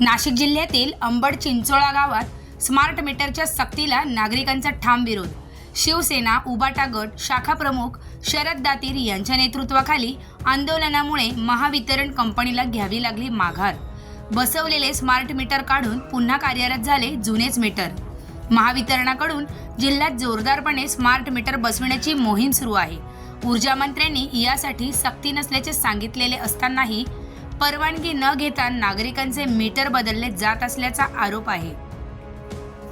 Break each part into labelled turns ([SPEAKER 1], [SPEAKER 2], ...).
[SPEAKER 1] नाशिक जिल्ह्यातील अंबड चिंचोळा गावात स्मार्ट मीटरच्या सक्तीला नागरिकांचा ठाम विरोध. शिवसेना उबाटा गट शाखा प्रमुख शरद दातीर यांच्या नेतृत्वाखाली आंदोलनामुळे महावितरण कंपनीला घ्यावी लागली माघार. बसवलेले स्मार्ट मीटर काढून पुन्हा कार्यरत झाले जुनेच मीटर. महावितरणाकडून जिल्ह्यात जोरदारपणे स्मार्ट मीटर बसविण्याची मोहीम सुरू आहे. ऊर्जा मंत्र्यांनी यासाठी सक्ती नसल्याचे सांगितलेले असतानाही परवानगी न घेता नागरिकांचे मीटर बदलले जात असल्याचा आरोप आहे.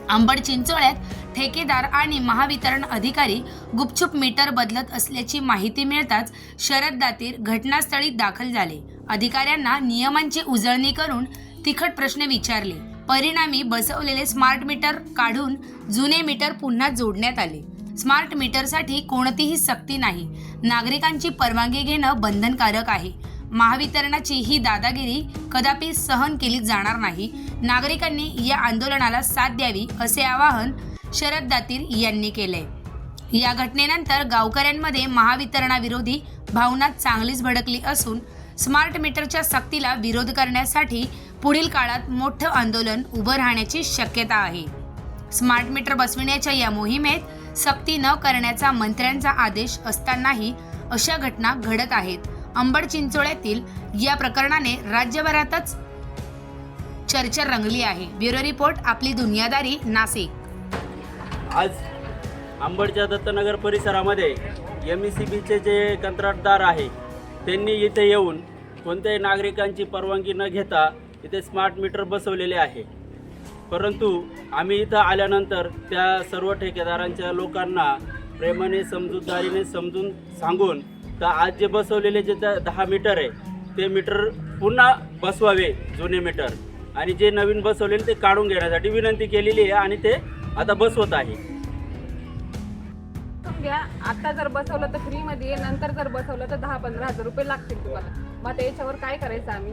[SPEAKER 1] अंबड चिंचोळ्यात ठेकेदार आणि महावितरण अधिकारी गुपचूप मीटर बदलत असल्याची माहिती मिळताच शरद दातीर घटनास्थळी दाखल झाले. अधिकाऱ्यांना नियमांची उजळणी करून तिखट प्रश्न विचारले. परिणामी बसवलेले स्मार्ट मीटर काढून जुने मीटर पुन्हा जोडण्यात आले. स्मार्ट मीटरसाठी कोणतीही सक्ती नाही. नागरिकांची परवानगी घेणं बंधनकारक आहे. महावितरणाची ही दादागिरी कदापि सहन केली जाणार नाही. नागरिकांनी या आंदोलनाला साथ द्यावी असे आवाहन शरद दातीर यांनी केले. या घटनेनंतर गावकऱ्यांमध्ये महावितरणाविरोधी भावना चांगलीच भडकली असून स्मार्ट मीटरच्या सक्तीला विरोध करण्यासाठी पुढील काळात मोठं आंदोलन उभं राहण्याची शक्यता आहे. स्मार्ट मीटर बसविण्याच्या या मोहिमेत सक्ती न करण्याचा मंत्र्यांचा आदेश असतानाही अशा घटना घडत आहेत. अंबड चिंचोळ्यातील या प्रकरणाने राज्यभरातच चर्चा रंगली आहे. ब्युरो रिपोर्ट आपली दुनियादारी नाशिक.
[SPEAKER 2] आज अंबडच्या दत्तनगर परिसरामध्ये एम ई सी बीचे जे कंत्राटदार आहे त्यांनी इथे येऊन कोणत्याही नागरिकांची परवानगी न घेता इथे स्मार्ट मीटर बसवलेले आहे. परंतु आम्ही इथं आल्यानंतर त्या सर्व ठेकेदारांच्या लोकांना प्रेमाने समजूतदारीने समजून सांगून तर आज जे बसवलेले जे दहा मीटर आहे ते मीटर पुन्हा बसवावे जुने मीटर आणि जे नवीन बसवलेले ते काढून घेण्यासाठी विनंती केलेली आहे आणि ते आता बसवत आहे.
[SPEAKER 3] घ्या. आता जर बसवलं तर फ्रीमध्ये नंतर जर बसवलं तर दहा पंधरा हजार रुपये लागतील तुम्हाला. मग त्याच्यावर याच्यावर काय करायचं आम्ही?